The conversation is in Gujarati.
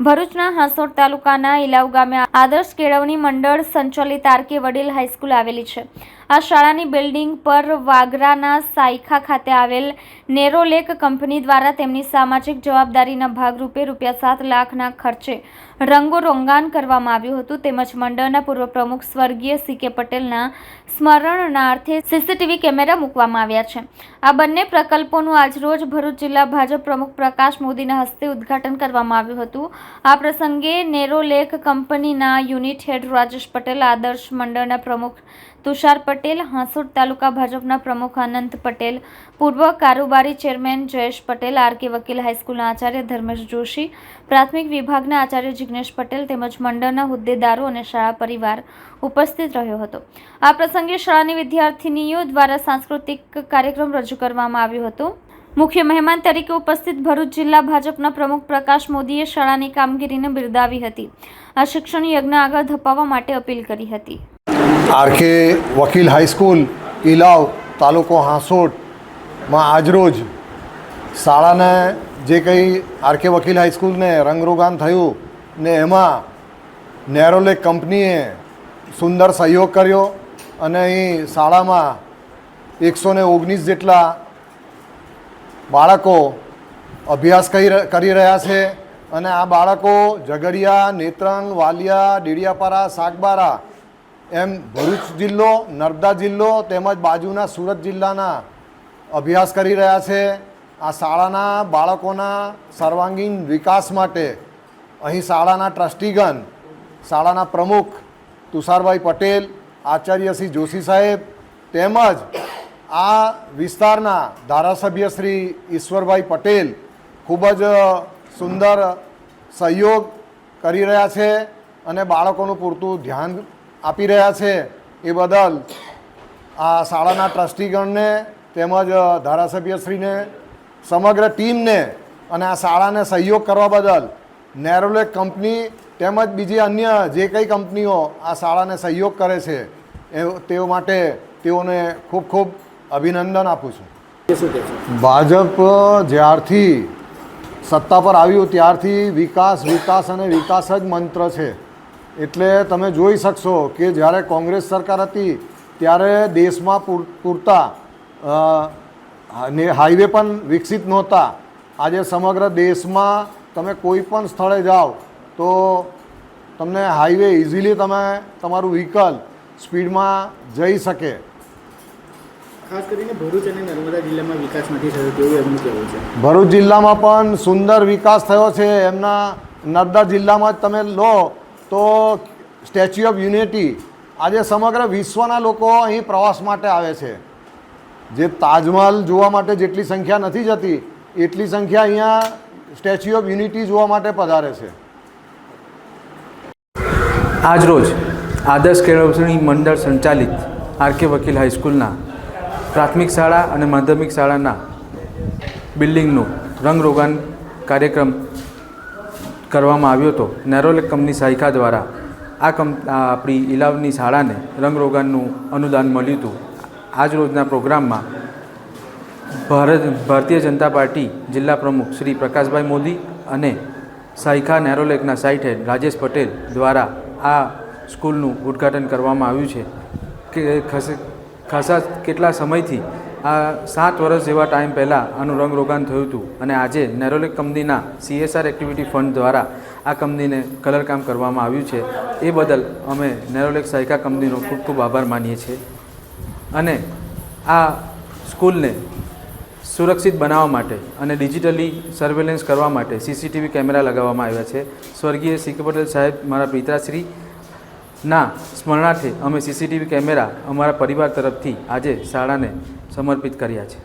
ભરૂચના હાંસોડ તાલુકાના ઇલાવ ગામે આદર્શ કેળવણી મંડળ સંચાલિત આરકે વડીલ હાઈસ્કૂલ આવેલી છે. આ શાળાની બિલ્ડિંગ પર વાગરાના સાયખા ખાતે આવેલ નેરોલેક કંપની દ્વારા તેમની સામાજિક જવાબદારીના ભાગરૂપે રૂપિયા સાત લાખના ખર્ચે રંગો રોંગાન કરવામાં આવ્યું હતું. તેમજ મંડળના પૂર્વ પ્રમુખ સ્વર્ગીય સી કે પટેલના સ્મરણાર્થે સીસીટીવી કેમેરા મૂકવામાં આવ્યા છે. આ બંને પ્રકલ્પોનું આજરોજ ભરૂચ જિલ્લા ભાજપ પ્રમુખ પ્રકાશ મોદીના હસ્તે ઉદ્ઘાટન કરવામાં આવ્યું હતું. આ પ્રસંગે નેરોલેક કંપનીના યુનિટ હેડ રાજેશ પટેલ, આદર્શ મંડળના પ્રમુખ તુષાર પટેલ હાંસોડ તાલુકા ભાજપના પ્રમુખ અનંત પટેલ, પૂર્વ કારોબારી ચેરમેન જયેશ પટેલ, આરકે વકીલ હાઈસ્કૂલના આચાર્ય ધર્મેશ જોશી, પ્રાથમિક વિભાગના આચાર્ય જિગ્નેશ પટેલ તેમજ મંડળના હોદ્દેદારો અને શાળા પરિવાર ઉપસ્થિત રહ્યો હતો. આ પ્રસંગે શાળાની વિદ્યાર્થિનીઓ દ્વારા સાંસ્કૃતિક કાર્યક્રમ રજૂ કરવામાં આવ્યો હતો. મુખ્ય મહેમાન તરીકે ઉપસ્થિત ભરૂચ જિલ્લા ભાજપના પ્રમુખ પ્રકાશ મોદીએ શાળાની કામગીરીને બિરદાવી હતી. આ શિક્ષણ યજ્ઞ આગળ ધપાવવા માટે અપીલ કરી હતી. આરકે વકીલ હાઈસ્કૂલ ઇલાવ તાલુકો હાંસોટમાં આજરોજ શાળાને જે કંઈ આરકે વકીલ હાઈસ્કૂલને રંગરોગાન થયું ને એમાં નેરોલેક કંપનીએ સુંદર સહયોગ કર્યો અને અહીં શાળામાં એકસો ને ઓગણીસ જેટલા બાળકો અભ્યાસ કરી કરી રહ્યા છે અને આ બાળકો ઝઘડિયા, નેત્રંગ, વાલિયા, ડેડિયાપારા, સાગબારા એમ ભરૂચ જિલ્લો, નર્મદા જિલ્લો તેમજ બાજુના સુરત જિલ્લાના અભ્યાસ કરી રહ્યા છે. આ શાળાના બાળકોના સર્વાંગીણ વિકાસ માટે અહીં શાળાના ટ્રસ્ટીગણ, શાળાના પ્રમુખ તુષારભાઈ પટેલ, આચાર્ય શ્રી જોશી સાહેબ તેમજ આ વિસ્તારના ધારાસભ્ય શ્રી ઈશ્વરભાઈ પટેલ ખૂબ જ સુંદર સહયોગ કરી રહ્યા છે અને બાળકોનું પૂરતું ધ્યાન આપી રહ્યા છે એ બદલ આ શાળાના ટ્રસ્ટીગણને તેમજ ધારાસભ્યશ્રીને સમગ્ર ટીમને અને આ શાળાને સહયોગ કરવા બદલ નેરોલેક કંપની તેમજ બીજી અન્ય જે કંઈ કંપનીઓ આ શાળાને સહયોગ કરે છે એ તેઓ માટે તેઓને ખૂબ ખૂબ અભિનંદન આપું છું? ભાજપ જ્યારથી સત્તા પર આવ્યું ત્યારથી વિકાસ વિકાસ અને વિકાસ જ મંત્ર છે. એટલે તમે જોઈ શકશો કે જ્યારે કોંગ્રેસ સરકાર હતી ત્યારે દેશમાં પૂર- પૂરતા હાઈવે પણ વિકસિત નહોતા. આજે સમગ્ર દેશમાં તમે કોઈ પણ સ્થળે જાઓ તો તમને હાઈવે ઇઝીલી તમે તમારું વ્હીકલ સ્પીડમાં જઈ શકે. ખાસ કરીને ભરૂચ અને નર્મદા જિલ્લામાં વિકાસ નથી થયો તેવું એમનું કહેવું છે. ભરૂચ જિલ્લામાં પણ સુંદર વિકાસ થયો છે. એમના નર્મદા જિલ્લામાં જ તમે લો તો સ્ટેચ્યુ ઓફ યુનિટી આજે સમગ્ર વિશ્વના લોકો અહીં પ્રવાસ માટે આવે છે. જે તાજમહલ જોવા માટે જેટલી સંખ્યા નથી જતી, એટલી સંખ્યા અહીંયા સ્ટેચ્યુ ઓફ યુનિટી જોવા માટે પધારે છે. આજરોજ આદર્શ કેળવણી મંડળ સંચાલિત આરકે વકીલ હાઈસ્કૂલના પ્રાથમિક શાળા અને માધ્યમિક શાળાના બિલ્ડિંગનું રંગરોગાન કાર્યક્રમ કરવામાં આવ્યો હતો. નેરોલેક કંપની સાયખા દ્વારા આ કંપ આપણી ઇલાવની શાળાને રંગરોગાનનું અનુદાન મળ્યું હતું. આજ રોજના પ્રોગ્રામમાં ભારત, ભારતીય જનતા પાર્ટી જિલ્લા પ્રમુખ શ્રી પ્રકાશભાઈ મોદી અને સાયખા નેરોલેકના સાઇટ હેડ રાજેશ પટેલ દ્વારા આ સ્કૂલનું ઉદ્ઘાટન કરવામાં આવ્યું છે. કે, ખાસ, ખાસા કેટલા સમયથી આ સાત વર્ષ જેવા ટાઈમ પહેલાં આનું રંગરોગાન થયું હતું અને આજે નેરોલેક કંપનીના સીએસઆર એક્ટિવિટી ફંડ દ્વારા આ કંપનીને કલરકામ કરવામાં આવ્યું છે. એ બદલ અમે નેરોલેક સાયકા કંપનીનો ખૂબ ખૂબ આભાર માનીએ છીએ. અને આ સ્કૂલને સુરક્ષિત બનાવવા માટે અને ડિજિટલી સર્વેલન્સ કરવા માટે સીસીટીવી કેમેરા લગાવવામાં આવ્યા છે. સ્વર્ગીય સી કે પટેલ સાહેબ, મારા પિતાશ્રી ના સ્મરણાર્થે અમે સીસીટીવી કેમેરા અમારા પરિવાર તરફથી આજે શાળાને સમર્પિત કર્યા છે.